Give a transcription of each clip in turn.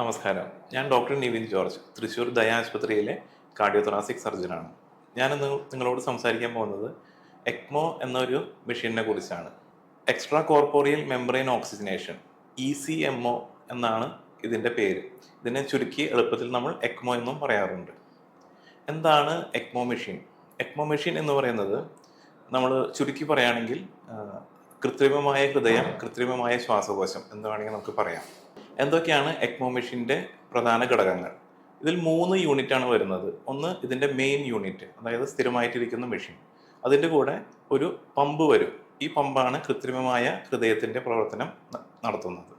നമസ്കാരം. ഞാൻ doctor Nivin George Thrissur ദയാശുപത്രിയിലെ കാർഡിയോതൊറാസിക് സർജനാണ്. ഞാനിന്ന് നിങ്ങളോട് സംസാരിക്കാൻ പോകുന്നത് എക്മോ എന്നൊരു മെഷീനെ കുറിച്ചാണ്. Extra corporeal membrane oxygenation E C M O എന്നാണ് ഇതിന്റെ പേര്. ഇതിനെ ചുരുക്കി എളുപ്പത്തിൽ നമ്മൾ എക്മോ എന്നും പറയാറുണ്ട്. എന്താണ് എക്മോ മെഷീൻ? എക്മോ മെഷീൻ എന്ന് പറയുന്നത് നമ്മൾ ചുരുക്കി പറയുകയാണെങ്കിൽ കൃത്രിമമായ ഹൃദയം കൃത്രിമമായ ശ്വാസകോശം എന്ന് വേണമെങ്കിൽ നമുക്ക് പറയാം. എന്തൊക്കെയാണ് എക്മോ മെഷീന്റെ പ്രധാന ഘടകങ്ങൾ? ഇതിൽ മൂന്ന് യൂണിറ്റ് ആണ് വരുന്നത്. ഒന്ന് ഇതിന്റെ മെയിൻ യൂണിറ്റ് അതായത് സ്ഥിരമായിട്ടിരിക്കുന്ന മെഷീൻ അതിന്റെ കൂടെ ഒരു പമ്പ് വരും. ഈ പമ്പാണ് കൃത്രിമമായ ഹൃദയത്തിന്റെ പ്രവർത്തനം നടത്തുന്നത്.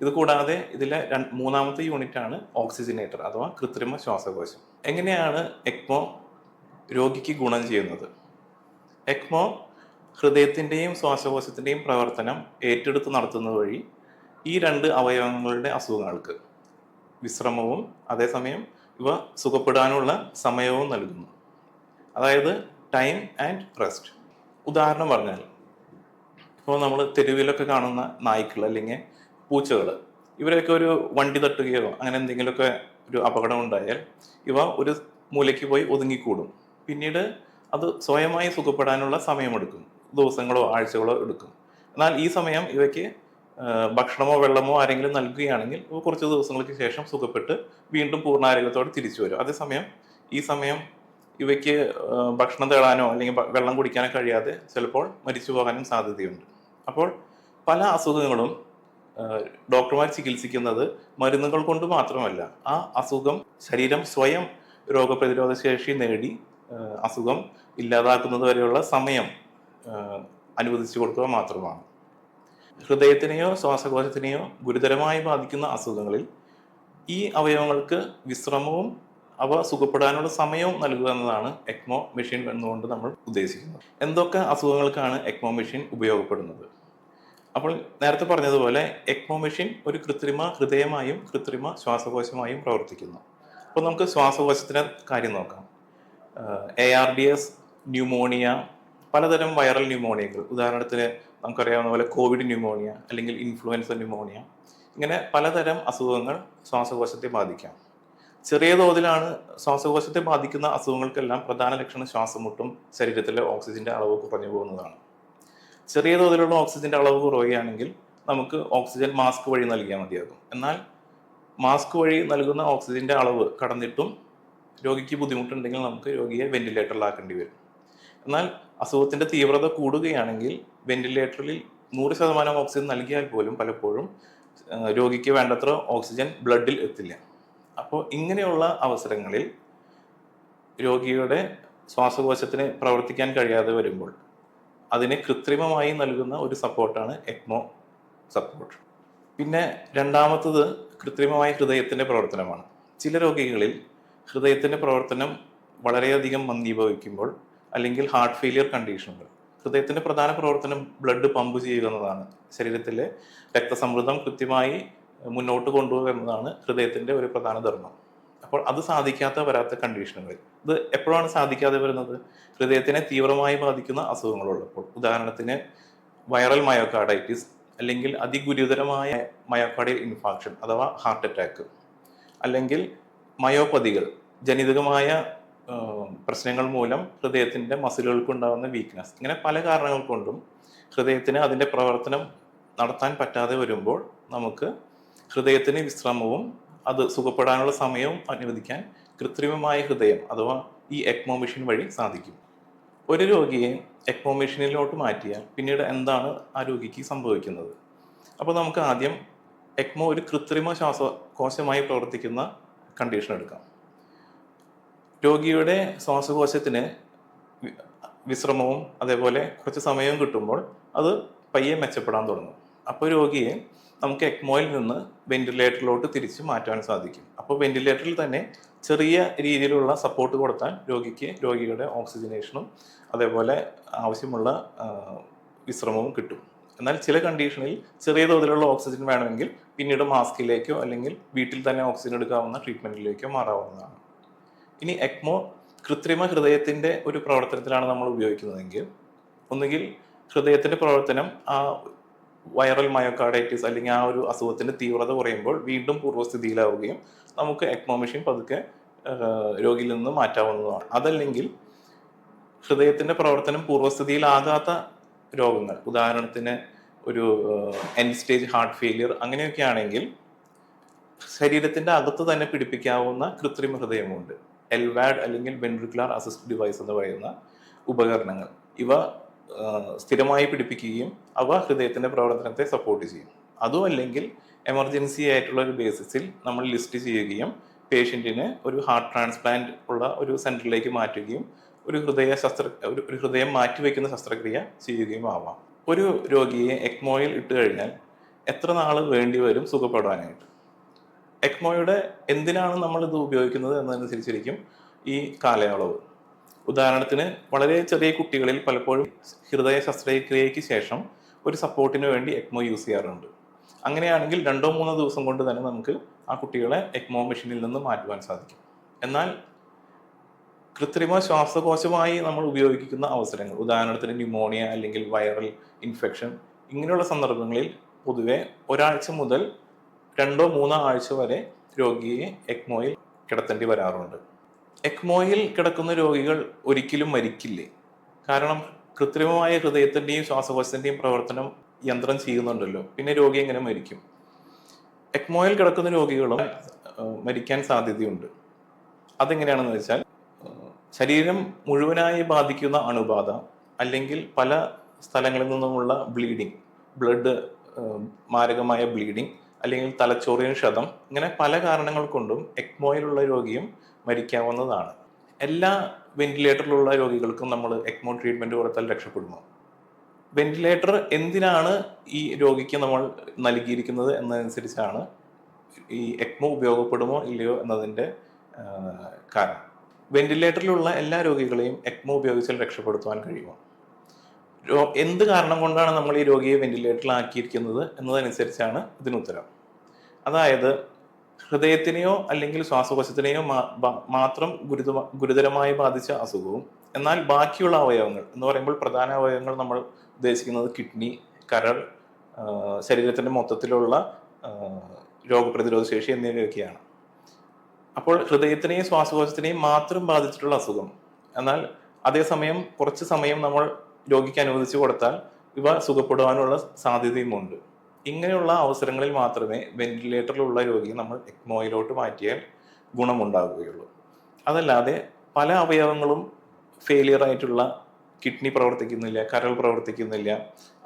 ഇത് കൂടാതെ ഇതിലെ മൂന്നാമത്തെ യൂണിറ്റ് ആണ് ഓക്സിജനേറ്റർ അഥവാ കൃത്രിമ ശ്വാസകോശം. എങ്ങനെയാണ് എക്മോ രോഗിക്ക് ഗുണം ചെയ്യുന്നത്? എക്മോ ഹൃദയത്തിന്റെയും ശ്വാസകോശത്തിന്റെയും പ്രവർത്തനം ഏറ്റെടുത്ത് നടത്തുന്നത് വഴി ഈ രണ്ട് അവയവങ്ങളുടെ അസുഖങ്ങൾക്ക്. വിശ്രമവും അതേസമയം ഇവ സുഖപ്പെടാനുള്ള സമയവും നൽകുന്നു. അതായത് ടൈം ആൻഡ് റെസ്റ്റ്. ഉദാഹരണം പറഞ്ഞാൽ ഇപ്പോൾ നമ്മൾ തെരുവിലൊക്കെ കാണുന്ന നായ്ക്കൾ അല്ലെങ്കിൽ പൂച്ചകൾ ഇവരൊക്കെ ഒരു വണ്ടി തട്ടുകയോ അങ്ങനെ എന്തെങ്കിലുമൊക്കെ ഒരു അപകടം ഉണ്ടായാൽ ഇവ ഒരു മൂലയ്ക്ക് പോയി ഒതുങ്ങിക്കൂടും. പിന്നീട് അത് സ്വയമായി സുഖപ്പെടാനുള്ള സമയമെടുക്കും ദിവസങ്ങളോ ആഴ്ചകളോ എടുക്കും. എന്നാൽ ഈ സമയം ഇവയ്ക്ക് ഭക്ഷണമോ വെള്ളമോ ആരെങ്കിലും നൽകുകയാണെങ്കിൽ കുറച്ച് ദിവസങ്ങൾക്ക് ശേഷം സുഖപ്പെട്ട് വീണ്ടും പൂർണ ആരോഗ്യത്തോടെ തിരിച്ചു വരും. അതേസമയം ഈ സമയം ഇവയ്ക്ക് ഭക്ഷണം തേടാനോ അല്ലെങ്കിൽ വെള്ളം കുടിക്കാനോ കഴിയാതെ ചിലപ്പോൾ മരിച്ചു പോകാനും സാധ്യതയുണ്ട്. അപ്പോൾ പല അസുഖങ്ങളും ഡോക്ടർമാർ ചികിത്സിക്കുന്നത് മരുന്നുകൾ കൊണ്ട് മാത്രമല്ല ആ അസുഖം ശരീരം സ്വയം രോഗപ്രതിരോധ ശേഷി നേടി അസുഖം ഇല്ലാതാക്കുന്നത് വരെയുള്ള സമയം അനുവദിച്ചു കൊടുക്കുക മാത്രമാണ്. ഹൃദയത്തിനെയോ ശ്വാസകോശത്തിനെയോ ഗുരുതരമായി ബാധിക്കുന്ന അസുഖങ്ങളിൽ ഈ അവയവങ്ങൾക്ക് വിശ്രമവും അവ സുഖപ്പെടാനുള്ള സമയവും നൽകുക എന്നതാണ് എക്മോ മെഷീൻ എന്നുകൊണ്ട് നമ്മൾ ഉദ്ദേശിക്കുന്നത്. എന്തൊക്കെ അസുഖങ്ങൾക്കാണ് എക്മോ മെഷീൻ ഉപയോഗപ്പെടുന്നത്? അപ്പോൾ നേരത്തെ പറഞ്ഞതുപോലെ എക്മോ മെഷീൻ ഒരു കൃത്രിമ ഹൃദയമായും കൃത്രിമ ശ്വാസകോശമായും പ്രവർത്തിക്കുന്നു. അപ്പോൾ നമുക്ക് ശ്വാസകോശത്തിന് കാര്യം നോക്കാം. A R D S pneumonia പലതരം വൈറൽ ന്യൂമോണിയകൾ. ഉദാഹരണത്തിന് നമുക്കറിയാവുന്ന പോലെ കോവിഡ് ന്യൂമോണിയ അല്ലെങ്കിൽ ഇൻഫ്ലുവൻസ ന്യൂമോണിയ ഇങ്ങനെ പലതരം അസുഖങ്ങൾ ശ്വാസകോശത്തെ ബാധിക്കാം. ചെറിയ തോതിലാണ് ശ്വാസകോശത്തെ ബാധിക്കുന്ന അസുഖങ്ങൾക്കെല്ലാം പ്രധാന ലക്ഷണം ശ്വാസമുട്ടും ശരീരത്തിലെ ഓക്സിജന്റെ അളവ് കുറഞ്ഞു പോകുന്നതാണ്. ചെറിയ തോതിലുള്ള ഓക്സിജന്റെ അളവ് കുറയുകയാണെങ്കിൽ നമുക്ക് ഓക്സിജൻ മാസ്ക് വഴി നൽകിയാൽ മതിയാകും. എന്നാൽ മാസ്ക് വഴി നൽകുന്ന ഓക്സിജന്റെ അളവ് കടന്നിട്ടും രോഗിക്ക് ബുദ്ധിമുട്ടുണ്ടെങ്കിൽ നമുക്ക് രോഗിയെ വെന്റിലേറ്ററിലാക്കേണ്ടി വരും. എന്നാൽ അസുഖത്തിന്റെ തീവ്രത കൂടുകയാണെങ്കിൽ വെന്റിലേറ്ററിൽ നൂറ് ശതമാനം ഓക്സിജൻ നൽകിയാൽ പോലും പലപ്പോഴും രോഗിക്ക് വേണ്ടത്ര ഓക്സിജൻ ബ്ലഡിൽ എത്തില്ല. അപ്പോൾ ഇങ്ങനെയുള്ള അവസരങ്ങളിൽ രോഗിയുടെ ശ്വാസകോശത്തിന് പ്രവർത്തിക്കാൻ കഴിയാതെ വരുമ്പോൾ അതിന് കൃത്രിമമായി നൽകുന്ന ഒരു സപ്പോർട്ടാണ് എക്മോ സപ്പോർട്ട്. പിന്നെ രണ്ടാമത്തത് കൃത്രിമമായ ഹൃദയത്തിന്റെ പ്രവർത്തനമാണ്. ചില രോഗികളിൽ ഹൃദയത്തിന്റെ പ്രവർത്തനം വളരെയധികം മന്ദീഭവിക്കുമ്പോൾ അല്ലെങ്കിൽ ഹാർട്ട് ഫെയിലിയർ കണ്ടീഷനുകൾ ഹൃദയത്തിന്റെ പ്രധാന പ്രവർത്തനം ബ്ലഡ് പമ്പ് ചെയ്യുക എന്നതാണ്. ശരീരത്തിലെ രക്തസമ്മർദ്ദം കൃത്യമായി മുന്നോട്ട് കൊണ്ടുപോകുക എന്നതാണ് ഹൃദയത്തിന്റെ ഒരു പ്രധാന ധർമ്മം. അപ്പോൾ അത് സാധിക്കാത്ത വരാത്ത കണ്ടീഷനുകൾ ഇത് എപ്പോഴാണ് സാധിക്കാതെ വരുന്നത്? ഹൃദയത്തിനെ തീവ്രമായി ബാധിക്കുന്ന അസുഖങ്ങളുള്ളപ്പോൾ. ഉദാഹരണത്തിന് വൈറൽ മയോകാർഡൈറ്റിസ് അല്ലെങ്കിൽ അതിഗുരുതരമായ മയോകാർഡിയൽ ഇൻഫാക്ഷൻ അഥവാ ഹാർട്ട് അറ്റാക്ക് അല്ലെങ്കിൽ മയോപതികൾ ജനിതകമായ പ്രശ്നങ്ങൾ മൂലം ഹൃദയത്തിന്റെ മസിലുകൾക്ക് ഉണ്ടാകുന്ന വീക്ക്നെസ് ഇങ്ങനെ പല കാരണങ്ങൾ കൊണ്ടും ഹൃദയത്തിന് അതിന്റെ പ്രവർത്തനം നടത്താൻ പറ്റാതെ വരുമ്പോൾ നമുക്ക് ഹൃദയത്തിന് വിശ്രമവും അത് സുഖപ്പെടാനുള്ള സമയവും അനുവദിക്കാൻ കൃത്രിമമായ ഹൃദയം അഥവാ ഈ എക്മോ മെഷീൻ വഴി സാധിക്കും. ഒരു രോഗിയെ എക്മോ മെഷീനിലോട്ട് മാറ്റിയാൽ പിന്നീട് എന്താണ് ആ രോഗിക്ക് സംഭവിക്കുന്നത്? അപ്പോൾ നമുക്ക് ആദ്യം എക്മോ ഒരു കൃത്രിമ ശ്വാസകോശമായി പ്രവർത്തിക്കുന്ന കണ്ടീഷൻ എടുക്കാം. രോഗിയുടെ ശ്വാസകോശത്തിന് വിശ്രമവും അതേപോലെ കുറച്ച് സമയവും കിട്ടുമ്പോൾ അത് പയ്യെ മെച്ചപ്പെടാൻ തുടങ്ങും. അപ്പോൾ രോഗിയെ നമുക്ക് എക്മോയിൽ നിന്ന് വെന്റിലേറ്ററിലോട്ട് തിരിച്ച് മാറ്റാൻ സാധിക്കും. അപ്പോൾ വെന്റിലേറ്ററിൽ തന്നെ ചെറിയ രീതിയിലുള്ള സപ്പോർട്ട് കൊടുത്താൽ രോഗിക്ക് രോഗിയുടെ ഓക്സിജനേഷനും അതേപോലെ ആവശ്യമുള്ള വിശ്രമവും കിട്ടും. എന്നാൽ ചില കണ്ടീഷനിൽ ചെറിയ തോതിലുള്ള ഓക്സിജൻ വേണമെങ്കിൽ പിന്നീട് മാസ്കിലേക്കോ അല്ലെങ്കിൽ വീട്ടിൽ തന്നെ ഓക്സിജൻ എടുക്കാവുന്ന ട്രീറ്റ്മെന്റിലേക്കോ മാറാവുന്നതാണ്. ഇനി എക്മോ കൃത്രിമ ഹൃദയത്തിന്റെ ഒരു പ്രവർത്തനത്തിലാണ് നമ്മൾ ഉപയോഗിക്കുന്നതെങ്കിൽ ഒന്നുകിൽ ഹൃദയത്തിന്റെ പ്രവർത്തനം ആ വൈറൽ മയോകാർഡൈറ്റിസ് അല്ലെങ്കിൽ ആ ഒരു അസുഖത്തിന്റെ തീവ്രത കുറയുമ്പോൾ വീണ്ടും പൂർവസ്ഥിതിയിലാവുകയും നമുക്ക് എക്മോ മെഷീൻ പതുക്കെ രോഗിയിൽ നിന്ന് മാറ്റാവുന്നതാണ്. അതല്ലെങ്കിൽ ഹൃദയത്തിന്റെ പ്രവർത്തനം പൂർവസ്ഥിതിയിലാകാത്ത രോഗങ്ങൾ ഉദാഹരണത്തിന് ഒരു എൻ സ്റ്റേജ് ഹാർട്ട് ഫെയിലിയർ അങ്ങനെയൊക്കെ ആണെങ്കിൽ ശരീരത്തിന്റെ അകത്ത് തന്നെ പിടിപ്പിക്കാവുന്ന കൃത്രിമ ഹൃദയമുണ്ട്. എൽവാഡ് അല്ലെങ്കിൽ വെൻട്രിക്കുലാർ അസിസ്റ്റ് ഡിവൈസ് എന്ന് പറയുന്ന ഉപകരണങ്ങൾ. ഇവ സ്ഥിരമായി പിടിപ്പിക്കുകയും അവ ഹൃദയത്തിന്റെ പ്രവർത്തനത്തെ സപ്പോർട്ട് ചെയ്യും. അതും അല്ലെങ്കിൽ എമർജൻസി ആയിട്ടുള്ള ഒരു ബേസിസിൽ നമ്മൾ ലിസ്റ്റ് ചെയ്യുകയും പേഷ്യന്റിന് ഒരു ഹാർട്ട് ട്രാൻസ്പ്ലാന്റ് ഉള്ള ഒരു സെന്ററിലേക്ക് മാറ്റുകയും ഒരു ഹൃദയ ശസ്ത്ര ഒരു ഹൃദയം മാറ്റിവെക്കുന്ന ശസ്ത്രക്രിയ ചെയ്യുകയും ആവാം. ഒരു രോഗിയെ എക്മോയിൽ ഇട്ട് കഴിഞ്ഞാൽ എത്ര നാൾ വേണ്ടി വരും സുഖപ്പെടാനായിട്ട്? എക്മോയുടെ എന്തിനാണ് നമ്മൾ ഇത് ഉപയോഗിക്കുന്നത് എന്നതനുസരിച്ചിരിക്കും ഈ കാലയളവ്. ഉദാഹരണത്തിന് വളരെ ചെറിയ കുട്ടികളിൽ പലപ്പോഴും ഹൃദയ ശസ്ത്രക്രിയയ്ക്ക് ശേഷം ഒരു സപ്പോർട്ടിന് വേണ്ടി എക്മോ യൂസ് ചെയ്യാറുണ്ട്. അങ്ങനെയാണെങ്കിൽ രണ്ടോ മൂന്നോ ദിവസം കൊണ്ട് തന്നെ നമുക്ക് ആ കുട്ടികളെ എക്മോ മെഷീനിൽ നിന്ന് മാറ്റുവാൻ സാധിക്കും. എന്നാൽ കൃത്രിമ ശ്വാസകോശമായി നമ്മൾ ഉപയോഗിക്കുന്ന അവസരങ്ങൾ ഉദാഹരണത്തിന് ന്യൂമോണിയ അല്ലെങ്കിൽ വൈറൽ ഇൻഫെക്ഷൻ ഇങ്ങനെയുള്ള സന്ദർഭങ്ങളിൽ പൊതുവെ ഒരാഴ്ച മുതൽ രണ്ടോ മൂന്നോ ആഴ്ച വരെ രോഗിയെ എക്മോയിൽ കിടത്തേണ്ടി വരാറുണ്ട്. എക്മോയിൽ കിടക്കുന്ന രോഗികൾ ഒരിക്കലും മരിക്കില്ലേ? കാരണം കൃത്രിമമായ ഹൃദയത്തിന്റെയും ശ്വാസകോശത്തിന്റെയും പ്രവർത്തനം യന്ത്രം ചെയ്യുന്നുണ്ടല്ലോ. പിന്നെ രോഗി എങ്ങനെ മരിക്കും? എക്മോയിൽ കിടക്കുന്ന രോഗികളും മരിക്കാൻ സാധ്യതയുണ്ട്. അതെങ്ങനെയാണെന്ന് വെച്ചാൽ ശരീരം മുഴുവനായി ബാധിക്കുന്ന അണുബാധ അല്ലെങ്കിൽ പല സ്ഥലങ്ങളിൽ നിന്നുമുള്ള ബ്ലീഡിങ് ബ്ലഡ് മാരകമായ ബ്ലീഡിങ് അല്ലെങ്കിൽ തലച്ചോറിന് ക്ഷതം ഇങ്ങനെ പല കാരണങ്ങൾ കൊണ്ടും എക്മോയിലുള്ള രോഗിയും മരിക്കാവുന്നതാണ്. എല്ലാ വെന്റിലേറ്ററിലുള്ള രോഗികൾക്കും നമ്മൾ എക്മോ ട്രീറ്റ്മെന്റ് കൊടുത്താൽ രക്ഷപ്പെടുമോ വെന്റിലേറ്റർ എന്തിനാണ് ഈ രോഗിക്ക് നമ്മൾ നൽകിയിരിക്കുന്നത് എന്നതനുസരിച്ചാണ് ഈ എക്മോ ഉപയോഗപ്പെടുമോ ഇല്ലയോ എന്നതിന്റെ കാരണം. വെന്റിലേറ്ററിലുള്ള എല്ലാ രോഗികളെയും എക്മോ ഉപയോഗിച്ചാൽ രക്ഷപ്പെടുത്തുവാൻ കഴിയുമോ? എന്ത് കാരണം കൊണ്ടാണ് നമ്മൾ ഈ രോഗിയെ വെന്റിലേറ്ററിൽ ആക്കിയിരിക്കുന്നത് എന്നതനുസരിച്ചാണ് ഇതിന് ഉത്തരം. അതായത് ഹൃദയത്തിനെയോ അല്ലെങ്കിൽ ശ്വാസകോശത്തിനെയോ മാത്രം ഗുരുത ഗുരുതരമായി ബാധിച്ച അസുഖവും എന്നാൽ ബാക്കിയുള്ള അവയവങ്ങൾ എന്ന് പറയുമ്പോൾ പ്രധാന അവയവങ്ങൾ നമ്മൾ ഉദ്ദേശിക്കുന്നത് കിഡ്നി കരൾ ശരീരത്തിന്റെ മൊത്തത്തിലുള്ള രോഗപ്രതിരോധ ശേഷി എന്നിവയൊക്കെയാണ്. അപ്പോൾ ഹൃദയത്തിനെയും ശ്വാസകോശത്തിനെയും മാത്രം ബാധിച്ചിട്ടുള്ള അസുഖം. എന്നാൽ അതേസമയം കുറച്ച് സമയം നമ്മൾ രോഗിക്ക് അനുവദിച്ചു കൊടുത്താൽ ഇവ സുഖപ്പെടുവാനുള്ള സാധ്യതയുമുണ്ട്. ഇങ്ങനെയുള്ള അവസരങ്ങളിൽ മാത്രമേ വെന്റിലേറ്ററിലുള്ള രോഗിയെ നമ്മൾ എക്മോയിലോട്ട് മാറ്റിയാൽ ഗുണമുണ്ടാകുകയുള്ളൂ അതല്ലാതെ പല അവയവങ്ങളും ഫെയിലിയർ ആയിട്ടുള്ള കിഡ്നി പ്രവർത്തിക്കുന്നില്ല കരൾ പ്രവർത്തിക്കുന്നില്ല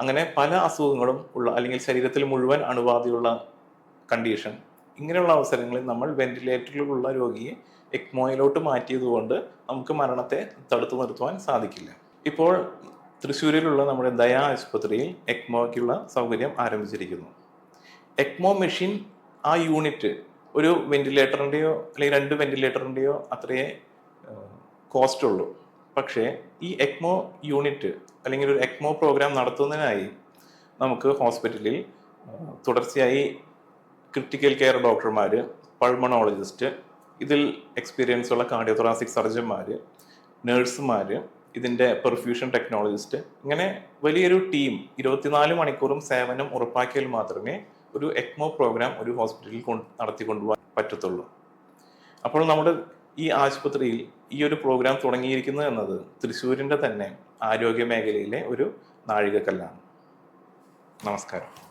അങ്ങനെ പല അസുഖങ്ങളും ഉള്ള അല്ലെങ്കിൽ ശരീരത്തിൽ മുഴുവൻ അണുബാധയുള്ള കണ്ടീഷൻ ഇങ്ങനെയുള്ള അവസരങ്ങളിൽ നമ്മൾ വെന്റിലേറ്ററിലുള്ള രോഗിയെ എക്മോയിലോട്ട് മാറ്റിയതുകൊണ്ട് നമുക്ക് മരണത്തെ തടുത്തു നിർത്തുവാൻ സാധിക്കില്ല. ഇപ്പോൾ തൃശ്ശൂരിലുള്ള നമ്മുടെ ദയാ ആശുപത്രിയിൽ എക്മോയ്ക്കുള്ള സൗകര്യം ആരംഭിച്ചിരിക്കുന്നു. എക്മോ മെഷീൻ ആ യൂണിറ്റ് ഒരു വെന്റിലേറ്ററിന്റെയോ അല്ലെങ്കിൽ രണ്ട് വെന്റിലേറ്ററിന്റെയോ അത്രയേ കോസ്റ്റ് ഉള്ളൂ. പക്ഷേ ഈ എക്മോ യൂണിറ്റ് അല്ലെങ്കിൽ ഒരു എക്മോ പ്രോഗ്രാം നടത്തുന്നതിനായി നമുക്ക് ഹോസ്പിറ്റലിൽ തുടർച്ചയായി ക്രിട്ടിക്കൽ കെയർ ഡോക്ടർമാർ പൾമണോളജിസ്റ്റ് ഇതിൽ എക്സ്പീരിയൻസ് ഉള്ള കാർഡിയോതൊറാസിക് സർജന്മാർ നഴ്സുമാർ ഇതിന്റെ പെർഫ്യൂഷൻ ടെക്നോളജിസ്റ്റ് ഇങ്ങനെ വലിയൊരു ടീം ഇരുപത്തിനാല് മണിക്കൂറും സേവനം ഉറപ്പാക്കിയാൽ മാത്രമേ ഒരു എക്മോ പ്രോഗ്രാം ഒരു ഹോസ്പിറ്റലിൽ കൊണ്ട് നടത്തിക്കൊണ്ടുപോകാൻ പറ്റത്തുള്ളൂ. അപ്പോൾ നമ്മുടെ ഈ ആശുപത്രിയിൽ ഈ ഒരു പ്രോഗ്രാം തുടങ്ങിയിരിക്കുന്നത് എന്നത് തൃശ്ശൂരിന്റെ തന്നെ ആരോഗ്യ മേഖലയിലെ ഒരു നാഴികക്കല്ലാണ്. നമസ്കാരം.